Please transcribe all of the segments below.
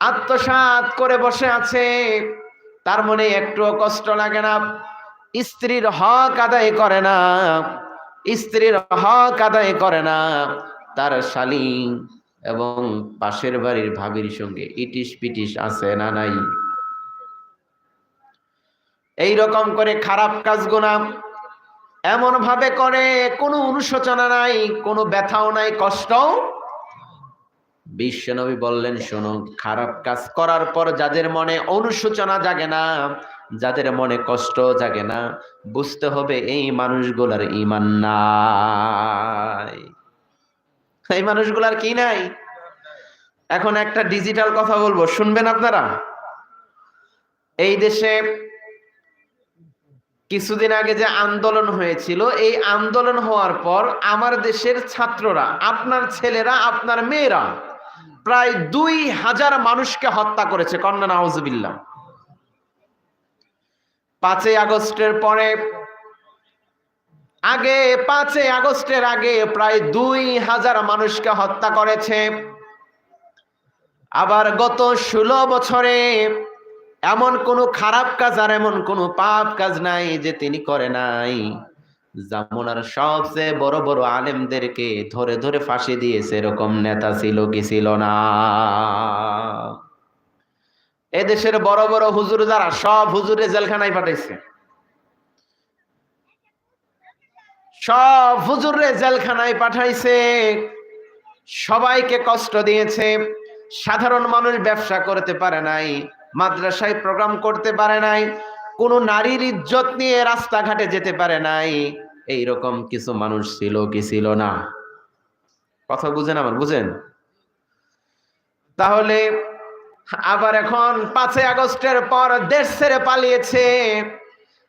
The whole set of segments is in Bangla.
আত্মসাৎ করে বসে আছে। তার মনে একটুও কষ্ট লাগে না। স্ত্রীর হক আদায় করে না। স্ত্রীর হক আদায় করে না। তার শালী এবং পাশের বাড়ির ভাবির সঙ্গে ইটিস পিটিস আছে না নাই? এই রকম করে খারাপ কাজগুনা এমন ভাবে করে, কোনো অনুশোচনা নাই, কোনো ব্যথাও নাই, কষ্টও বিশ্বনবী বললেন, শোনো, খারাপ কাজ করার পর যাদের মনে অনুশোচনা জাগে না, যাদের মনে কষ্ট জাগে না, বুঝতে হবে এই মানুষগুলার ইমান নাই। এই মানুষগুলার কি নাই? এখন একটা ডিজিটাল কথা বলব, শুনবেন আপনারা? এই দেশে কিছুদিন আগে যে আন্দোলন হয়েছিল, এই আন্দোলন হওয়ার পর আমার দেশের ছাত্ররা, আপনার ছেলেরা, আপনার মেয়েরা প্রায় দুই হাজার মানুষকে হত্যা করেছে কন্যা নাউজুবিল্লাহ। পাঁচই আগস্টের পরে, আগে, পাঁচই আগস্টের আগে প্রায় দুই হাজার মানুষকে হত্যা করেছে। আবার গত ষোলো বছরে এমন কোনো খারাপ কাজ আর এমন কোনো পাপ কাজ নাই যে তিনি করে নাই। জামুনার সবচেয়ে বড় বড় আলেমদেরকে ধরে ধরে ফাঁসি দিয়েছে এরকম নেতা ছিল কি ছিল না। এদেশের বড় বড় হুজুর যারা, সব হুজুরে জেলখানায় পাঠাইছে। সব হুজুরে জেলখানায় পাঠাইছে। সবাইকে কষ্ট দিয়েছে। সাধারণ মানুষ ব্যবসা করতে পারে নাই, মাদ্রাসায় প্রোগ্রাম করতে পারে নাই, কোনো নারীর ইজ্জত নিয়ে রাস্তাঘাটে যেতে পারে নাই। এই রকম কিছু মানুষ ছিল কি ছিল না? কথা বুঝেন আমার, বুঝেন? তাহলে আবার এখন পাঁচই আগস্টের পর দেশ ছেড়ে পালিয়েছে।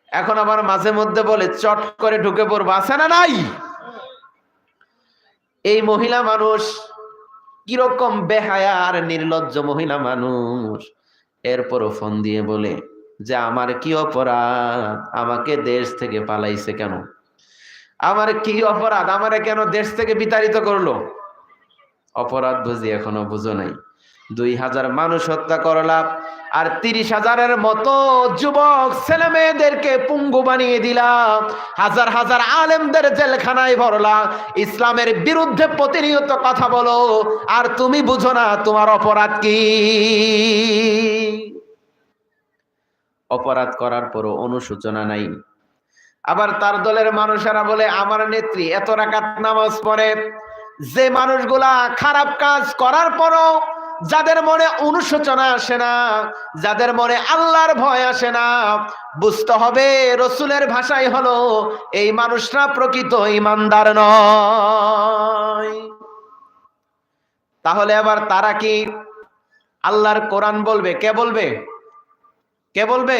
এখন আবার মাঝে মধ্যে বলে চট করে ঢুকে পড়ব, আছে না নাই? এই মহিলা মানুষ কীরকম বেহায়া আর নির্লজ্জ মহিলা মানুষ। এরপরও ফোন দিয়ে বলে যে, আমার কি অপরাধ? আমাকে দেশ থেকে পালাইছে কেন? আমার কি অপরাধ? আমারে কেন দেশ থেকে বিতাড়িত করল? অপরাধ বুঝি এখনও বুঝো নাই। দুই হাজার মানুষ হত্যা করলাম, আর তিরিশ হাজারের মতো যুবক ছেলে মেয়েদেরকে পুঙ্গু বানিয়ে দিলাম। হাজার হাজার আলেমদের জেলখানায় ভরলাম। ইসলামের বিরুদ্ধে প্রতিনিয়ত কথা বলো, আর তুমি বুঝো না তোমার অপরাধ কি? অপরাধ করার পরও অনুশোচনা নাই। আবার তার দলের মানুষেরা বলে, আমার নেত্রী, এত রাকাত নামাজ পড়ে, যে মানুষগুলা খারাপ কাজ করার পরও যাদের মনে অনুশোচনা আসে না, যাদের মনে আল্লাহর ভয় আসে না, বুঝতে হবে রসুলের ভাষাই হলো, এই মানুষরা প্রকৃত ইমানদার নয়। তাহলে আবার তারা কি আল্লাহর কোরআন বলবে? কে বলবে? কে বলবে?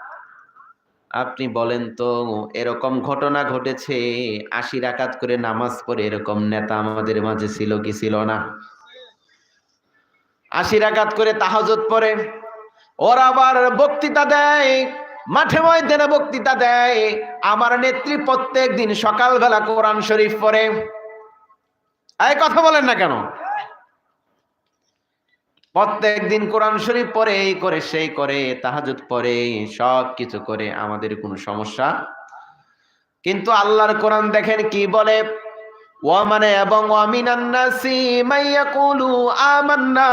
আপনি বলেন তো, এরকম ঘটনা ঘটেছে, আশি রাকাত করে নামাজ পড়ে এরকম নেতা আমাদের মাঝে ছিল কি ছিল না? আশি রাকাত করে তাহাজত পড়ে, ওরা আবার বক্তৃতা দেয়, মাঠে ময়দানে বক্তৃতা দেয়, আমার নেত্রী প্রত্যেক দিন সকালবেলা কোরআন শরীফ পড়ে। এই কথা বলেন না কেন? প্রত্যেক দিন কোরআন শরীফ পড়ে, এই করে, সেই করে তাহাজুদ পড়ে, সব কিছু করে আমাদের কোনো সমস্যা। কিন্তু আল্লাহর কোরআন দেখেন কি বলে? ও মানে এবং ওয়ামিনান্নাসি মাইয়াকুলু আমান্না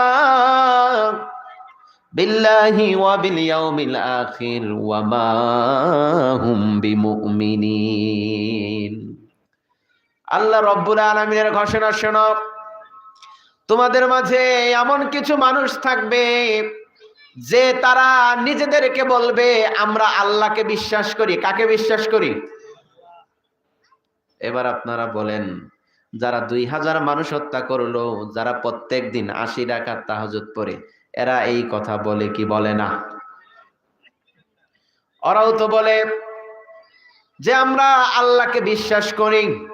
বিল্লাহি ওয়া বিল ইয়াউমিল আখির ওয়া মা হুম বিমুমিনিন। আল্লাহ রব্বুল আলামিনের ঘোষণা শোনো তোমাদের মাঝে এমন কিছু মানুষ থাকবে যে তারা নিজেদেরকে বলবে, আমরা আল্লাহকে বিশ্বাস করি। কাকে বিশ্বাস করি? এবার আপনারা বলেন, যারা দুই হাজার মানুষ হত্যা করল, যারা প্রত্যেক দিন আশি টাকা তাহাজুত পরে এরা এই কথা বলে কি বলে না? ওরাও তো বলে যে, আমরা আল্লাহকে বিশ্বাস করি।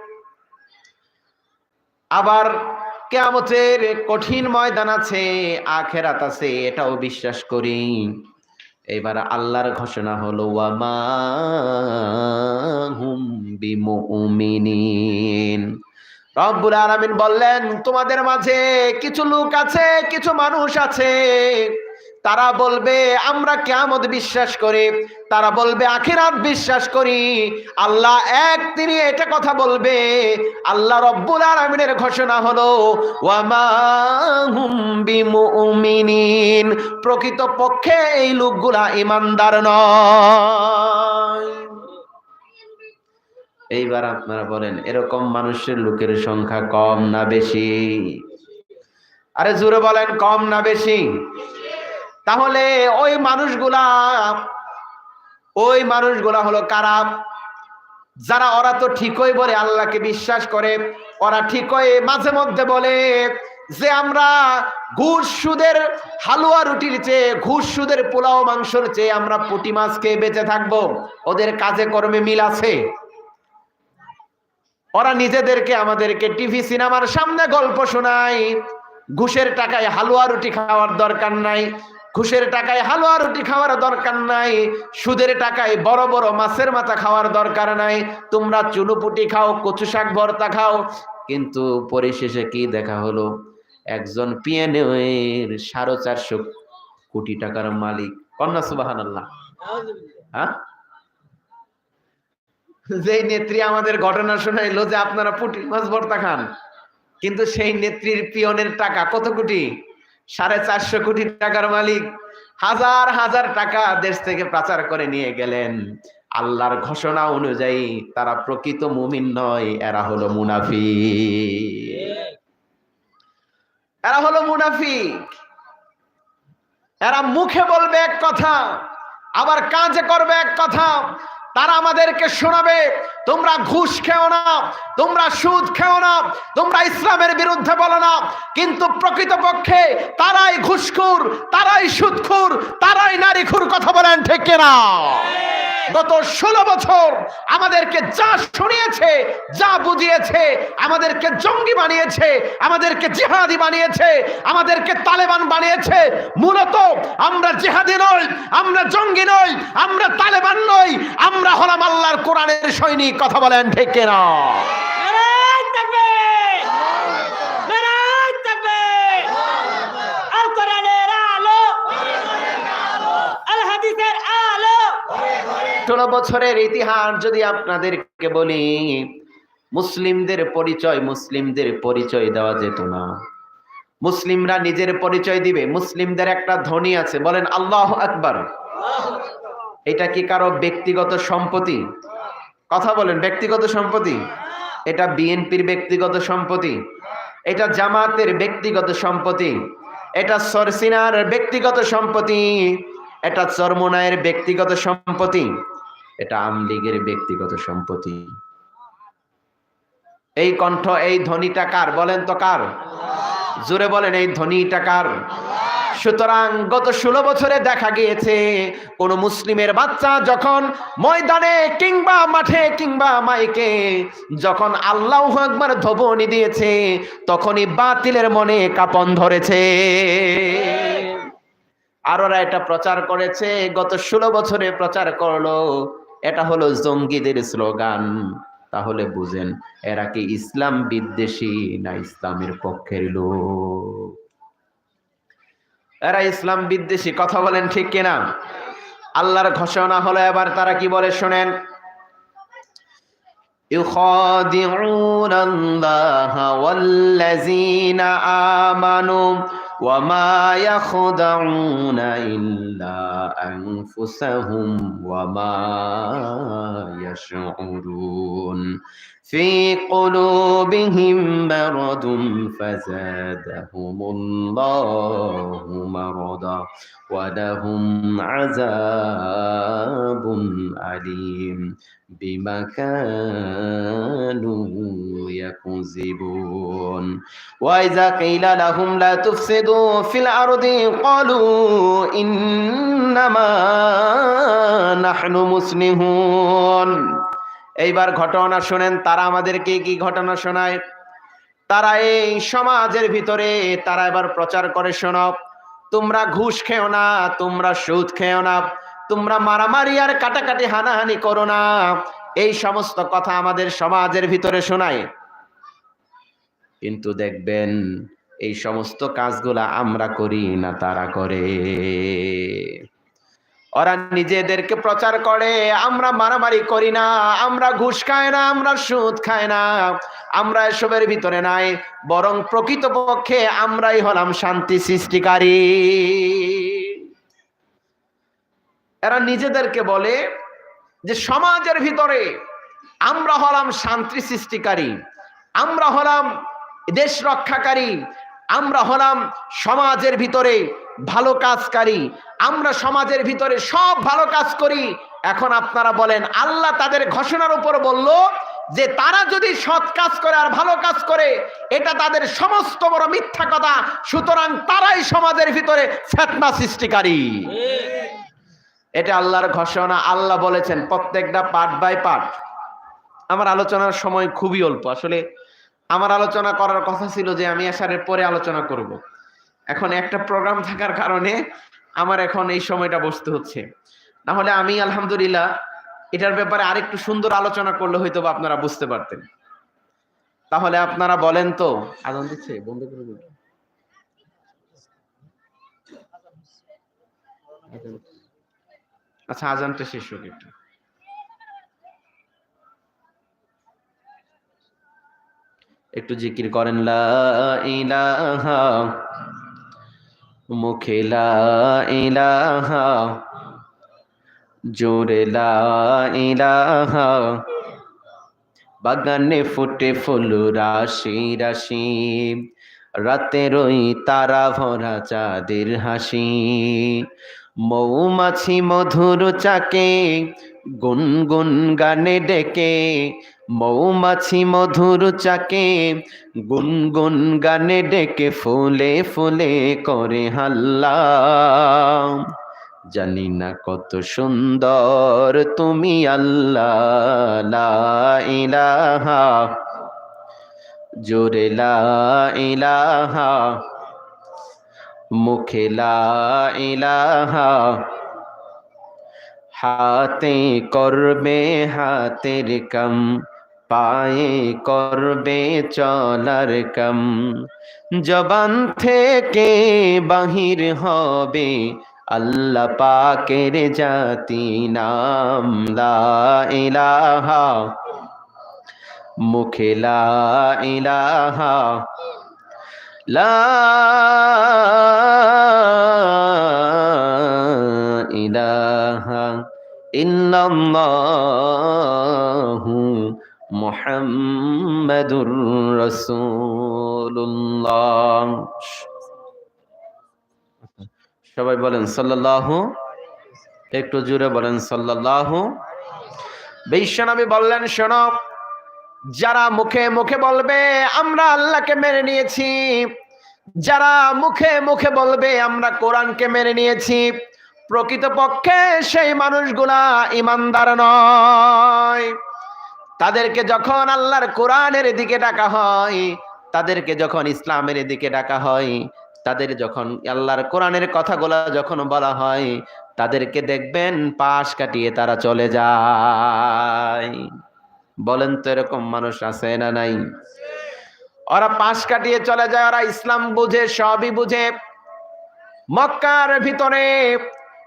আবার কেয়ামতের কঠিন ময়দান আছে, আখেরাত আছে, এটাও বিশ্বাস করি। এবার আল্লাহর ঘোষণা হলো, ওয়ামা হুম রব্বুল আলামিন বললেন, তোমাদের মাঝে কিছু লোক আছে, কিছু মানুষ আছে। তারা বলবে, আমরা কেয়ামত বিশ্বাস করি। তারা বলবে, আখিরাত বিশ্বাস করি। আল্লাহ এক তিনি এটা কথা বলবে, আল্লাহ রব্বুল আলামিনের ঘোষণা হলো প্রকৃত পক্ষে এই লোকগুলা ইমানদার নয়। এইবার আপনারা বলেন, এরকম মানুষের লোকের সংখ্যা কম না বেশি? আরে জোরে বলেন, কম না বেশি? তাহলে ওই মানুষগুলা ওই মানুষগুলা হলো কারা? যারা ওরা তো ঠিকই বলে, আল্লাহকে বিশ্বাস করে, ওরা ঠিকই মাঝে মধ্যে বলে যে আমরা ঘুষ সুদের হালুয়া রুটির চেয়ে, ঘুষ সুদের পোলাও মাংসর চেয়ে আমরা পুটি মাছ খেয়ে বেঁচে থাকব। ওদের কাজে কর্মে মিল আছে। ওরা নিজেদেরকে, আমাদেরকে টিভি, সিনেমার সামনে গল্প শোনায়। ঘুষের টাকায় হালুয়া রুটি খাওয়ার দরকার নাই। ঘুষের টাকায় হালুয়া রুটি খাওয়ার দরকার নাই, সুদের টাকায় বড় বড় মাছের মাথা খাওয়ার দরকার নাই, তোমরা চুনুপুটি খাও, কচু শাক ভর্তা খাও। কিন্তু পরিশেষে কি দেখা হলো? একজন পিএনএর সাড়ে চারশো কোটি টাকার মালিক। কন্যা সুবাহান আল্লাহ হ্যাঁ? যে নেত্রী আমাদের ঘটনা শোনাইলো যে আপনারা পুটি মাছ ভর্তা খান, কিন্তু সেই নেত্রীর পিয়নের টাকা কত কোটি? সাড়ে চারশো কোটি টাকার মালিক হাজার হাজার টাকা দেশ থেকে পাচার করে নিয়ে গেলেন। আল্লাহর ঘোষণা অনুযায়ী তারা প্রকৃত মুমিন নয়, এরা হলো মুনাফি এরা হলো মুনাফিক। এরা মুখে বলবে এক কথা, আবার কাজে করবে এক কথা তারা আমাদেরকে শোনাবে। তোমরা ঘুষ খেও না, তোমরা সুদ খেও না, তোমরা ইসলামের বিরুদ্ধে বলো না। কিন্তু প্রকৃতপক্ষে তারাই ঘুষখুর, তারাই সুদখুর, তারাই নারীখুর কথা বলেন, ঠিক না গত ষোলো বছর আমাদেরকে যা শুনিয়েছে, যা বুঝিয়েছে, আমাদেরকে জঙ্গি বানিয়েছে, আমাদেরকে জিহাদি বানিয়েছে, আমাদেরকে তালেবান বানিয়েছে। মূলত আমরা জিহাদি নই, আমরা জঙ্গি নই, আমরা তালেবান নই, আমরা হলাম আল্লাহর কোরআনের সৈনিক, কথা বলেন ঠিক না ষোলো বছরের ইতিহাস যদি আপনাদেরকে বলি, মুসলিমদের পরিচয় মুসলিমদের পরিচয় দেওয়া যেত না। মুসলিমরা নিজের পরিচয় দিবে, মুসলিমদের একটা ধ্বনি আছে, বলেন আল্লাহ আকবার। এটা কি কারও ব্যক্তিগত সম্পত্তি? কথা বলেন, ব্যক্তিগত সম্পত্তি? এটা বিএনপির ব্যক্তিগত সম্পত্তি? এটা জামাতের ব্যক্তিগত সম্পত্তি? এটা সরসিনার ব্যক্তিগত সম্পত্তি? এটা চরমোনায়ের ব্যক্তিগত সম্পত্তি? এটা আমলিগের ব্যক্তিগত সম্পত্তি। এই কণ্ঠ, এই ধ্বনিটা কার? বলেন তো কার? জোরে বলেন, এই ধ্বনিটা কার? সুতরাং গত ষোলো বছরে দেখা গিয়েছে, কোন মুসলিমের বাচ্চা যখন ময়দানে কিংবা মাঠে কিংবা মাইকে যখন আল্লাহ একবার ধবনি দিয়েছে, তখনই বাতিলের মনে কাপন ধরেছে। আর ওরা এটা প্রচার করেছে, গত ষোলো বছরে প্রচার করল। এটা হলো জঙ্গিদের স্লোগান তাহলে বুঝেন এরা কি ইসলাম বিদ্বেষী না ইসলামের পক্ষের লোক এরা ইসলাম বিদ্বেষী কথা বলেন ঠিক কিনা আল্লাহর ঘোষণা হলো এবার তারা কি বলে শোনেন يخادعون الله والذين آمنوا وما يخدعون إلا أنفسهم وما يشعرون في قلوبهم مرض فزادهم الله مرضا ولهم عذاب أليم بما كانوا يكذبون وإذا قيل لهم لا تفسدوا في الأرض قالوا إنما نحن مسلمون এইবার ঘটনা শোনেন, তারা আমাদেরকে কি ঘটনা শোনায়? তারা এই সমাজের ভিতরে, তারা এবার প্রচার করে, শোনো। তোমরা ঘুষ খেও না, তোমরা সুদ খেও না, তোমরা মারামারি আর কাটাকাটি হানাহানি করো না। এই সমস্ত কথা আমাদের সমাজের ভিতরে শোনায়। কিন্তু দেখবেন, এই সমস্ত কাজগুলা আমরা করি না, তারা করে। ওরা নিজেদেরকে প্রচার করে, আমরা মারামারি করি না, আমরা ঘুষ খাই না, আমরা সুদ খাই না, আমরা এসবের ভিতরে নাই, বরং প্রকৃতপক্ষে আমরাই হলাম শান্তি সৃষ্টিকারী। এরা নিজেদেরকে বলে যে সমাজের ভিতরে আমরা হলাম শান্তি সৃষ্টিকারী, আমরা হলাম দেশ রক্ষাকারী, আমরা হলাম সমাজের ভিতরে ভালো কাজকারী আমরা সমাজের ভিতরে সব ভালো কাজ করি। এখন আপনারা বলেন, আল্লাহ তাদের ঘোষণার উপর বলল যে তারা যদি সৎ কাজ করে আর ভালো কাজ করে, এটা তাদের সমস্ত বড় মিথ্যা কথা। সুতরাং তারাই সমাজের ভিতরে ফেতনা সৃষ্টিকারী। এটা আল্লাহর ঘোষণা। আল্লাহ বলেছেন, প্রত্যেকটা পার্ট বাই পার্ট আমার আলোচনার সময় খুবই অল্প। আসলে আমার আলোচনা করার কথা ছিল যে আমি আসারের পরে আলোচনা করব। এখন একটা প্রোগ্রাম থাকার কারণে আমার এখন এই সময়টা বসতে হচ্ছে। না হলে আমি, আলহামদুলিল্লাহ, এটার ব্যাপারে আরেকটু সুন্দর আলোচনা করলে হয়তো বা আপনারা বুঝতে পারতেন। তাহলে আপনারা বলেন তো আদান দিচ্ছে, বন্ধ করে দিন। আচ্ছা আজানটা শেষ হোক একটু। একটু জিকির করেন, লা ইলাহা মুখে ইলাহা জোরে ইলাহা, বাগানে ফুটে ফুল, রাশি রাশি, রাতের ওই তারা ভরা চাঁদের হাসি, মৌমাছি মধুর চাকে গুনগুন গানে ডেকে, মৌমাছি মধুর চাকে, গুনগুন গানে ডেকে ফুলে ফুলে করে হাল্লা জানি না কত সুন্দর তুমি আল্লাহ ইলাহা, জোরে ইলাহা, মুখে ইলাহা হাতে করবে হাতের কম, পায়ে করবে চলার কম। জবান থেকে বাহির হবে আল্লাহ পাকের জাতি নাম লা ইলাহা। মুখে লা ইলাহা। লা ইলাহা। মুহাম্মাদুর রাসূলুল্লাহ। সবাই বলেন সাল্লাল্লাহু, একটু জুড়ে বলেন সাল্লাল্লাহু। বিশ্বনবী বললেন, শোনো, যারা মুখে মুখে বলবে, আমরা আল্লাহকে মেনে নিয়েছি। যারা মুখে মুখে বলবে, আমরা কোরআনকে মেনে নিয়েছি। প্রকৃতপক্ষে সেই মানুষগুলা ইমানদার নয়। তাদেরকে যখন আল্লাহর কোরআনের দিকে ডাকা হয়, তাদেরকে যখন ইসলামের দিকে ডাকা হয়, তাদের যখন আল্লাহর কোরআনের কথাগুলো যখন বলা হয়, তাদেরকে দেখবেন পাশ কাটিয়ে তারা চলে যায়। বলেন তো এরকম মানুষ আছে না নাই? ওরা পাশ কাটিয়ে চলে যায়, ওরা ইসলাম বুঝে, সবই বুঝে। মক্কার ভিতরে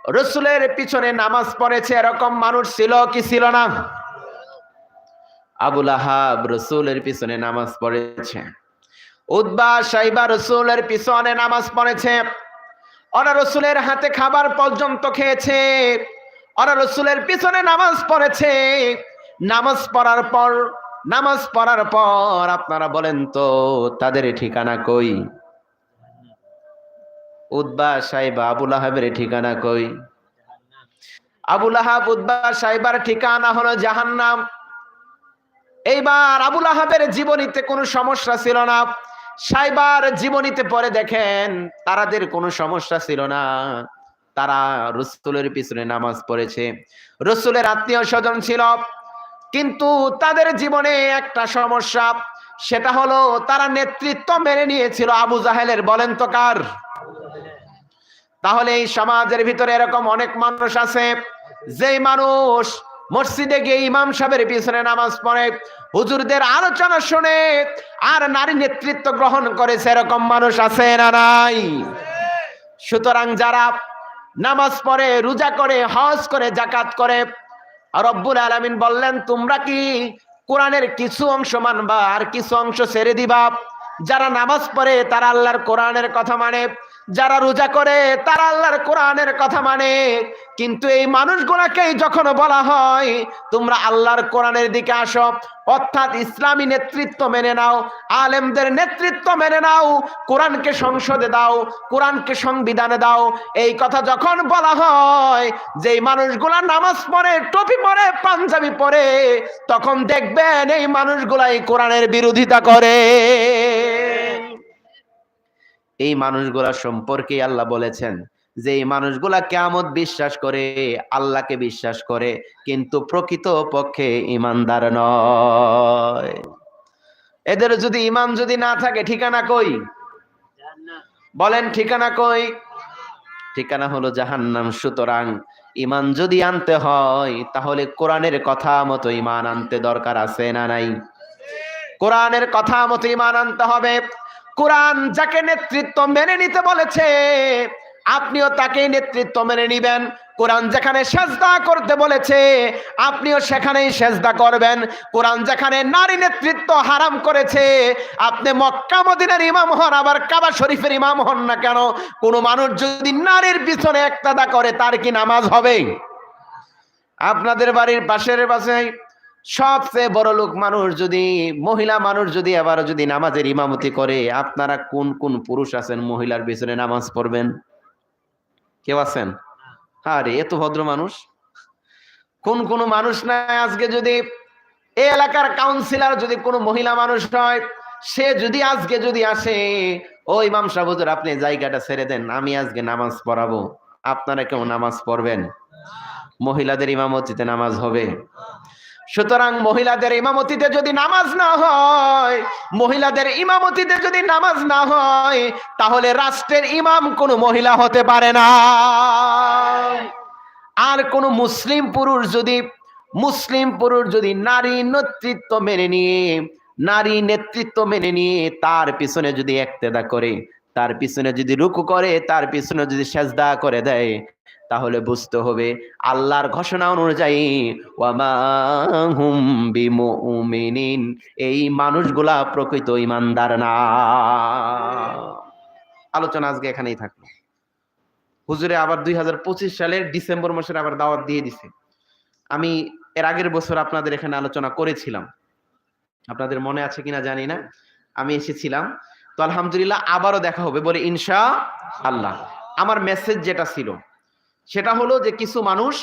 রসুলের পিছনে নামাজ পড়েছে, এরকম মানুষ ছিল কি ছিল না? আবুল আহাব রসুলের পিছনে নামাজ পড়েছে। উদ্বা সাইবা রসুলের পিছনে নামাজ পড়েছে। ওরা রসুলের হাতে খাবার পর্যন্ত খেয়েছে। ওরা রসুলের পিছনে নামাজ পড়েছে। নামাজ পড়ার পর, নামাজ পড়ার পর আপনারা বলেন তো, তাদের ঠিকানা কই? উদ্বা সাহেব আবুল আহাবের ঠিকানা কই? আবুল আহাব উদ্বা সাহেবার ঠিকানা হলো জাহান্নাম। এইবার আবুল আহাবের জীবনীতে কোনো সমস্যা ছিল না। সাইবার জীবনীতে পরে দেখেন, তারাদের কোনো সমস্যা ছিল না। তারা রসুলের পিছনে নামাজ পড়েছে। রসুলের আত্মীয় স্বজন ছিল। কিন্তু তাদের জীবনে একটা সমস্যা, সেটা হলো তারা নেতৃত্ব মেনে নিয়েছিল আবু জাহেলের। বলেন তো কার? তাহলে এই সমাজের ভিতরে এরকম অনেক মানুষ আছে, যেই মানুষ মসজিদে গিয়ে ইমাম সাহেবের পিছনে নামাজ পড়ে, হুজুরদের আলোচনা শুনে, আর নারী নেতৃত্ব গ্রহণ করেছে এরকম মানুষ আছে না নাই? সুতরাং যারা নামাজ পড়ে, রোজা করে, হজ করে জাকাত করে, রব্বুল আলামিন বললেন, তোমরা কি কোরআনের কিছু অংশ মানবা আর কিছু অংশ ছেড়ে দিবা? যারা নামাজ পড়ে, তারা আল্লাহর কোরআনের কথা মানে। যারা রোজা করে, তারা আল্লাহর কোরআনের কথা মানে। কিন্তু এই মানুষগুলাকেই যখন বলা হয়, তোমরা আল্লাহর কোরআনের দিকে আসো, অর্থাৎ ইসলামী নেতৃত্ব মেনে নাও, আলেমদের নেতৃত্ব মেনে নাও, কোরআনকে সংসদে দাও, কোরআনকে সংবিধানে দাও, এই কথা যখন বলা হয় যে মানুষগুলা নামাজ পড়ে, টুপি পরে, পাঞ্জাবি পরে, তখন দেখবেন এই মানুষগুলাই কোরআনের বিরোধিতা করে। এই মানুষগুলা সম্পর্কে আল্লাহ বলেছেন যে এই মানুষগুলা কেমত বিশ্বাস করে, আল্লাহকে বিশ্বাস করে, কিন্তু প্রকৃত পক্ষে ইমানদার নয়। এদের যদি ইমান যদি না থাকে, ঠিকানা কই? বলেন, ঠিকানা কই? ঠিকানা হলো জাহান্নাম। সুতরাং ইমান যদি আনতে হয়, তাহলে কোরআনের কথা মতো ইমান আনতে দরকার আছে না নাই? কোরআনের কথা মতো ইমান আনতে হবে। কোরআন যাকে নেতৃত্ব মেনে নিতে বলেছে, আপনিও তাকে নেতৃত্ব মেনে নিবেন। কোরআন যেখানে সেজদা করতে বলেছে, আপনিও সেখানেই সেজদা করবেন। কোরআন যেখানে নারী নেতৃত্ব হারাম করেছে, আপনি মক্কা মদিনার ইমাম হন, আবার কাবা শরীফের ইমাম হন না কেন? কোনো মানুষ যদি নারীর পিছনে একতাদা করে, তার কি নামাজ হবে? আপনাদের বাড়ির পাশের পাশে সবচেয়ে বড় লোক মানুষ যদি, মহিলা মানুষ যদি আবার যদি নামাজের ইমামতি করে, আপনারা কোন কোন পুরুষ আছেন মহিলার পিছনে নামাজ পড়বেন? কেউ আছেন? আরে, এত ভদ্র মানুষ। কোন কোন মানুষ না আজকে যদি এই এলাকার কাউন্সিলর যদি কোনো মহিলা মানুষ হয়, সে যদি আজকে যদি আসে, ও ইমাম সাহেব, হুজুর, আপনি জায়গাটা ছেড়ে দেন, আমি আজকে নামাজ পড়াবো। আপনারা কেউ নামাজ পড়বেন? মহিলাদের ইমামতিতে নামাজ হবে। সুতরাং মহিলাদের ইমামতিতে যদি নামাজ না হয়, মহিলাদের ইমামতিতে যদি নামাজ না হয়, তাহলে রাষ্ট্রের ইমাম কোনো মহিলা হতে পারে না। আর কোন মুসলিম পুরুষ যদি, মুসলিম পুরুষ যদি নারী নেতৃত্ব মেনে নিয়ে, নারী নেতৃত্ব মেনে নিয়ে তার পিছনে যদি একতেদা করে, তার পিছনে যদি রুকু করে, তার পিছনে যদি সেজদা করে দেয় তাহলে বুঝতে হবে আল্লাহর ঘোষণা অনুযায়ী এই মানুষগুলা প্রকৃত ইমানদার না। আলোচনা আজকে এখানেই থাকল। হুজুরে আবার দুই হাজার পঁচিশ সালের ডিসেম্বর মাসের আবার দাওয়াত দিয়ে দিছে। আমি এর আগের বছর আপনাদের এখানে আলোচনা করেছিলাম। আপনাদের মনে আছে কিনা জানি না। আমি এসেছিলাম। তো আলহামদুলিল্লাহ আবারও দেখা হবে। বলে, ইনশা আল্লাহ। আমার মেসেজ যেটা ছিল সেটা হলো যে কিছু মানুষ